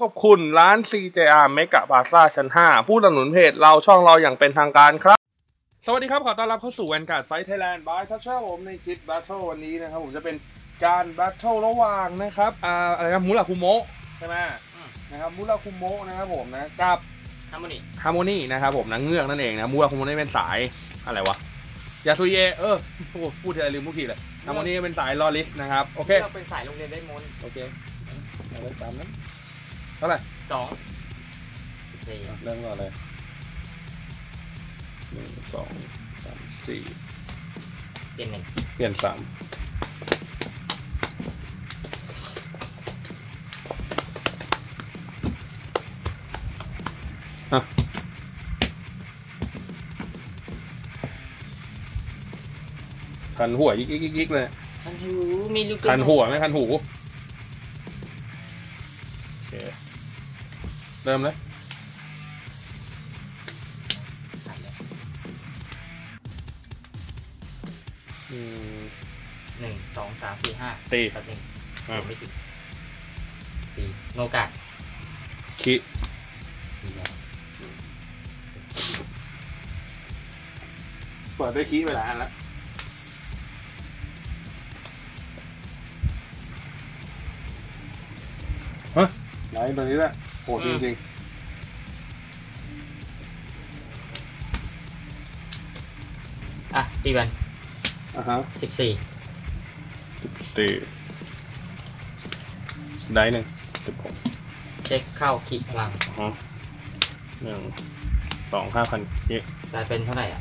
ขอบคุณร้าน CJR เมกะบาซ่าชั้น 5 ผู้สนับสนุนเพจเราช่องเราอย่างเป็นทางการครับ สวัสดีครับ ขอต้อนรับเข้าสู่แวนการ์ดไฟไทยแลนด์บายทัชเชอร์ผมในคลิปแบทเทิลวันนี้นะครับ ผมจะเป็นการแบทเทิลระหว่างนะครับอ่าอะไรนะมูราคุโมะใช่ไหมอืมนะครับมูราคุโมะนะครับผมนะกับฮาร์โมนีฮาร์โมนีนะครับผมนะเงือกนั่นเองนะมูราคุโมะนี่เป็นสายอะไรวะยาซุเยะเออโอ้โหพูดทีไรลืมทุกทีเลยฮาร์โมนีเป็นสายลอริสนะครับโอเคเราเป็นสายโรงเรียนได้มนต์โอเคเอาเลยตามนั้น เท่าไหร่สองสี่เริ่มก่อนเลยหนึ่งสองสามสี่เปลี่ยนหนึ่งเปลี่ยนสามอะคันหัวยิกยิกยิกยิกเลยคันหูมีลูกคันหัวไหมคันหูโอเค เริ่มเลยอืม หนึ่งสองสามสี่ห้าตีตัดหนึ่งอ่า ไม่ถึงสี่โนกาดคิสี่แล้วเปิดด้วยคีไปหลายอันแล้วฮะไหนตัวนี้แหละโหดจริงอะ ตีบันๆอะฮะสิบสี่ตีได้หนึ่งสิบหกเช็คเข้าขีดพลังอ๋อหนึ่งสองห้าพันยี่กลายเป็นเท่าไหร่อะ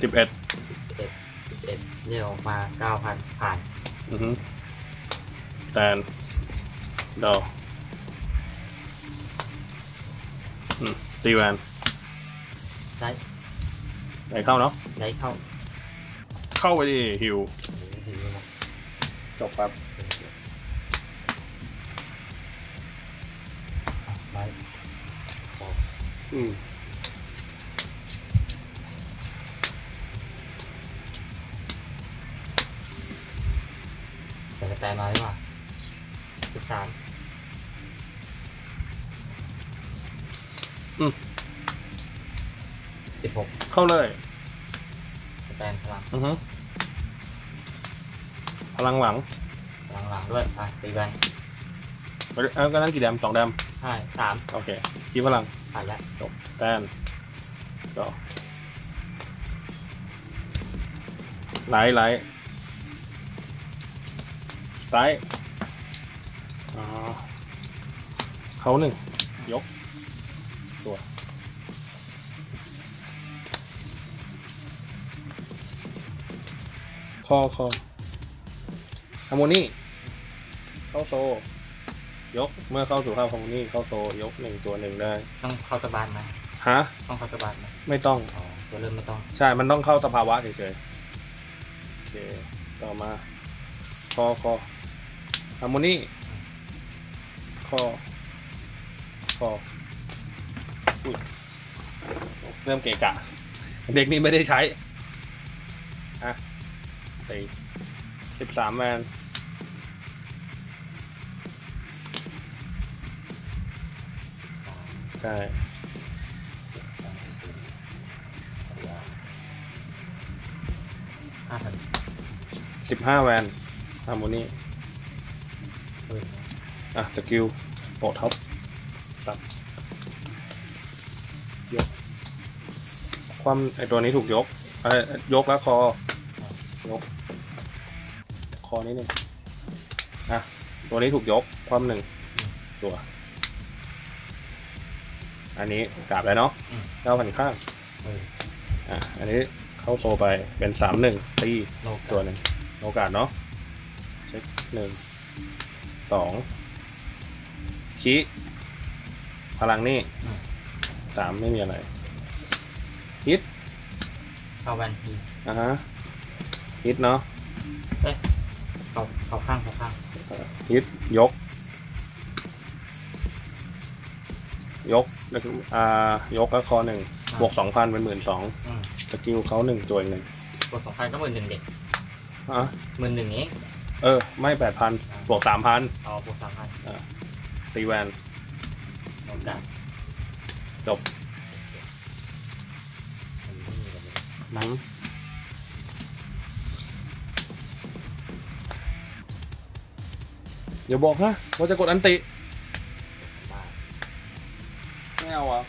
สิบเอ็ดสิบเอ็ดสิบเอ็ดเรียกออกมาเก้าพันผ่าน อือฮึแตนดอ ตีแวนได้ ไหนเข้าเนาะได้เข้าเข้าไปดิฮิวโอ้โหสี่แล้วจบครับอะได้โอ้อืมใส่กระแตมาดีกว่าสิบสาม สิบหกเข้าเลยสแตนพลังอือฮึพลังหลังพลังหลังด้วยอะตีแบนเอ้าก็นั่นกี่แดมสองแดมใช่สามโอเคคีพลังผ่านแล้วจบแตนดอไลท์ไลท์ไลท์อ๋อเขาหนึ่งยก ตัว คอคอฮาร์โมนีเข้าโซ ยกเมื่อเข้าสู่ภาพฮาร์โมนีเข้าโซ ยกหนึ่งตัวหนึ่งได้ ต้องเข้าตะบานไหมฮะ ต้องเข้าตะบานไหมไม่ต้อง อ๋อตัวเริ่มไม่ต้อง ใช่ มันต้องเข้าสภาวะเฉยๆ โอเค ต่อมา คอคอฮาร์โมนีคอคออุ้ย เริ่มเกะกะ เด็กนี้ไม่ได้ใช้อะตีสิบสามแมนใช่ห้าพันสิบห้าแวนฮาร์โมนีเอออะสกิลโปะท็อป ยก ความไอตัวนี้ถูกยกเอ้ยยกแล้วคอยก คอนิดนึงอะตัวนี้ถูกยกความหนึ่งตัว อันนี้กราบแล้วเนาะเก้าพันข้างเอออะอันนี้เข้าโซไปเป็นสามหนึ่งตีโนกาตัวหนึ่งโอกาสเนาะเช็คหนึ่งสองชี้พลังนี่ สามไม่มีอะไรฮิตเข้าแวนทีอะฮะฮิตเนาะเข้าเข้าข้างเข้าข้างเอ่อฮิตยก ยกแล้วก็อ่ายกแล้วคอหนึ่งบวกสองพันเป็นหมื่นสองอืมสกิลเขาหนึ่งตัวอีกหนึ่งกดสองพันก็หมื่นหนึ่งเด็กอะหมื่นหนึ่งเองเออ ไม่แปดพันบวกสามพันเอาบวกสามพันตีแวนโอกาส จบมันไม่มีอะไรเลยอืมอย่าบอกนะว่าจะกดอันติบ้าไม่เอาอะ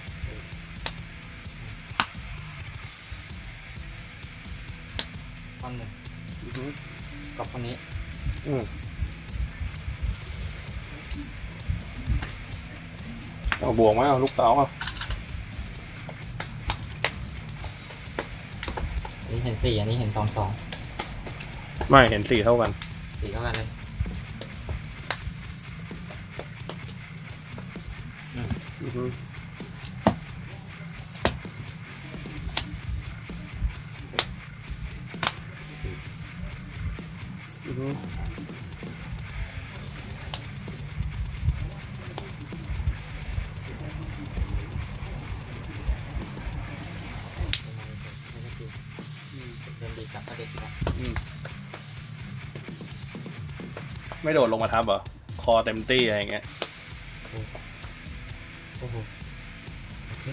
ท่อนหนึ่งอือหือกับคนนี้ อืมเอาบวกไหมเอาลูกเต๋าอะอัน นี้เห็นสี่อันนี้เห็นสองสองไม่เห็นสี่เท่ากัน สี่เท่ากันเลยอือหื เดินดีกลับก็เด็กนะอืมไม่โดดลงมาทับเหรอ คอเต็มตี้อะไรอย่างเงี้ย โอ้โหโอเค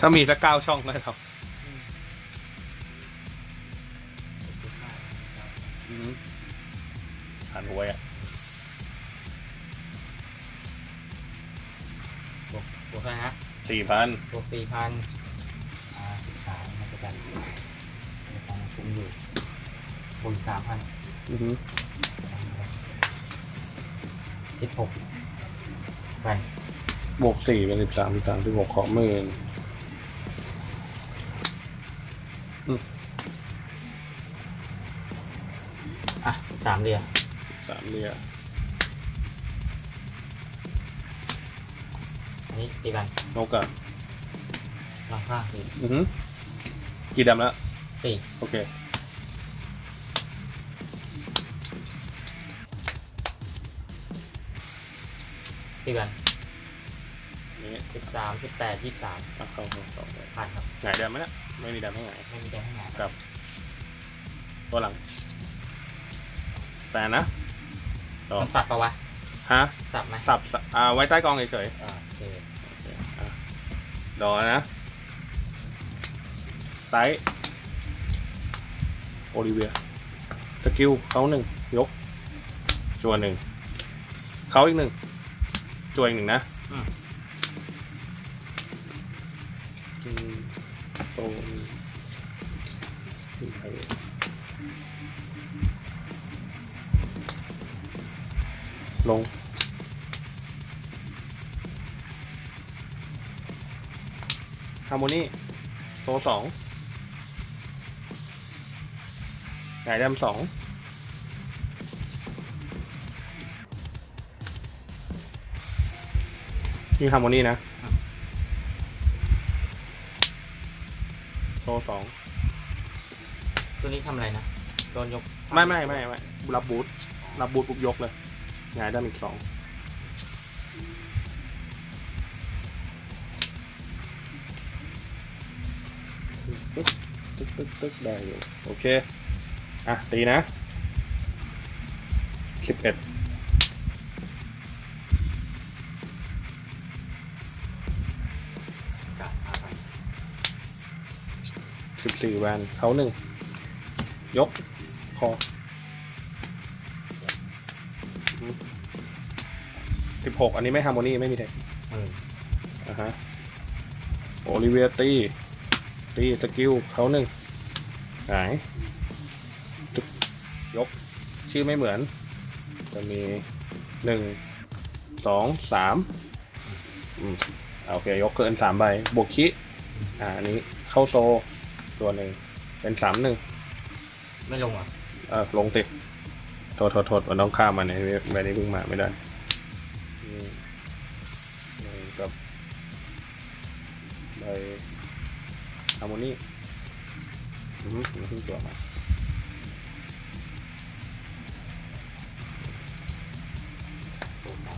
ถ้ามีสักเก้าช่องได้ครับอือหือหันหัวอะบวกบวกเท่าไหร่นะสี่พันบวกสี่พันอ่าสิบ สามมันจะกันในการคุมอยู่บวกสามพันอือหือสิบหกไปบวกสี่เป็นสิบสามสิบสามสิบหกขอหมื่นอะสามเรียสามเรียอันนี้ตีกันนกอะลองข้างสี่อือหือ กี่ดำแล้วสี่ โอเคตีกันนี่สิบสามสิบแปดยี่สิบสามอะเข้าเข้าเข้าเข้าผ่านครับ หงายดำไหมเนี่ยไม่มีดำให้หงาย ไม่มีแดงข้างหน้าครับ ตัวหลังสแตนนะต่อมันสับปะวะ ฮะสับไหมสับสับอ่าไว้ใต้กองเฉยอ่าโอเคๆโอเคอะดอนะ ไซส์โอลิเวียสกิลเขาหนึ่งยกจวนหนึ่งเขาอีกหนึ่งจวนอีกหนึ่งนะอืมอืมตรงลงฮาร์โมนีโซสอง หงายดำสองนี่ฮาร์โมนีนะโซสองตัวนี้ทำอะไรนะ โดนยกไม่ไม่ไม่ไม่รับบูทรับบูทปุ๊บยกเลยหงายดำอีกสองตึ๊กตึ๊กตึ๊กตึ๊กได้อยู่โอเค อะ ตีนะสิบเอ็ดกลับมาไปสิบสี่แวนเขาหนึ่ง ยก คอสิบหกอันนี้ไม่ฮาร์โมนีไม่มีเทคเอออะฮะโอลิเวียตีตีสกิลเขาหนึ่งหงายตึกยก ชื่อไม่เหมือน จะมีหนึ่งสองสามอืมอะโอเค ยกเกินสามใบบวกคิอ่าอันนี้เข้าโซตัวหนึ่งเป็นสามหนึ่งไม่ลงอะเออลงติดโทษโทษโทษมันต้องข้ามมาในใบนี้เพิ่งมาไม่ได้นี่นี่กับใบฮาร์โมนีอืมมันเพิ่งตัวมา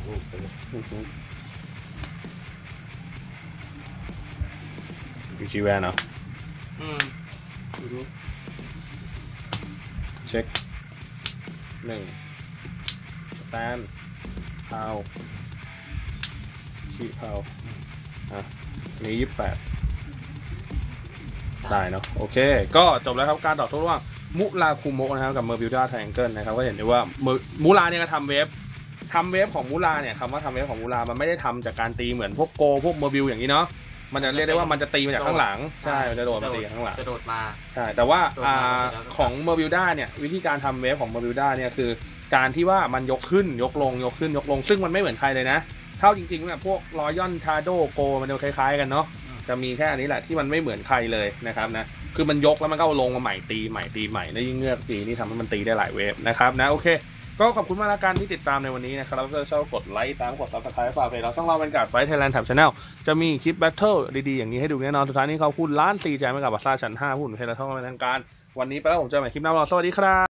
ลูกไปเลยอือหือยูจีแวนเหรออืมเช็คหนึ่งสแตนพาวขีเผาอะอันนี้ยี่สิบแปดได้เนาะโอเค ก็จบแล้วครับการต่อสู้ระหว่างมุลาคุโมะนะครับกับเมอร์บิวดาไทแองเกิลนะครับ ก็เห็นได้ว่าเมอร์มูลาเนี่ยก็ทำเวฟ ทำเวฟของมูลาเนี่ยคำว่าทำเวฟของมูลามันไม่ได้ทำจากการตีเหมือนพวกโกพวกเมอร์บิวอย่างนี้เนาะมันจะเรียกได้ว่ามันจะตีมาจากข้างหลังใช่มันจะโดดมาตีจากข้างหลัง จะโดดมา ใช่ แต่ว่าโดนอ่ามาแล้วก็ของเมอร์บิวด้าเนี่ยวิธีการทำเวฟของเมอร์บิวด้าเนี่ยคือ การที่ว่ามันยกขึ้นยกลงยกขึ้นยกลง ซึ่งมันไม่เหมือนใครเลยนะ เท่าจริงๆเนี่ยพวกรอยอนชาโดโกมันจะคล้ายๆกันเนาะจะมีแค่อันนี้แหละที่มันไม่เหมือนใครเลยนะครับนะคือมันยกแล้วมันก็เอาลงมาใหม่ตีใหม่ตีใหม่แล้วยิ่งเงือกจีนี่ทำให้มันตีได้หลายเวฟนะครับนะโอเค ก็ขอบคุณมากละกันที่ติดตามในวันนี้นะครับแล้วก็ชอบกดไลค์ตามกดซับสไครต์ฝากเพจเราช่องเราเป็นการไฟไทยแลนด์แถบชาแนลจะมีคลิปแบทเทิลดีๆอย่างนี้ให้ดูแน่นอนสุดท้ายนี้ขอบคุณล้านสี่ใจมไปกับบัตซ่าชั้น5ผู้หนุนเทเลทองเป็นทางการ วันนี้ไปแล้วผมเจอใหม่คลิปหน้าเราสวัสดีครับ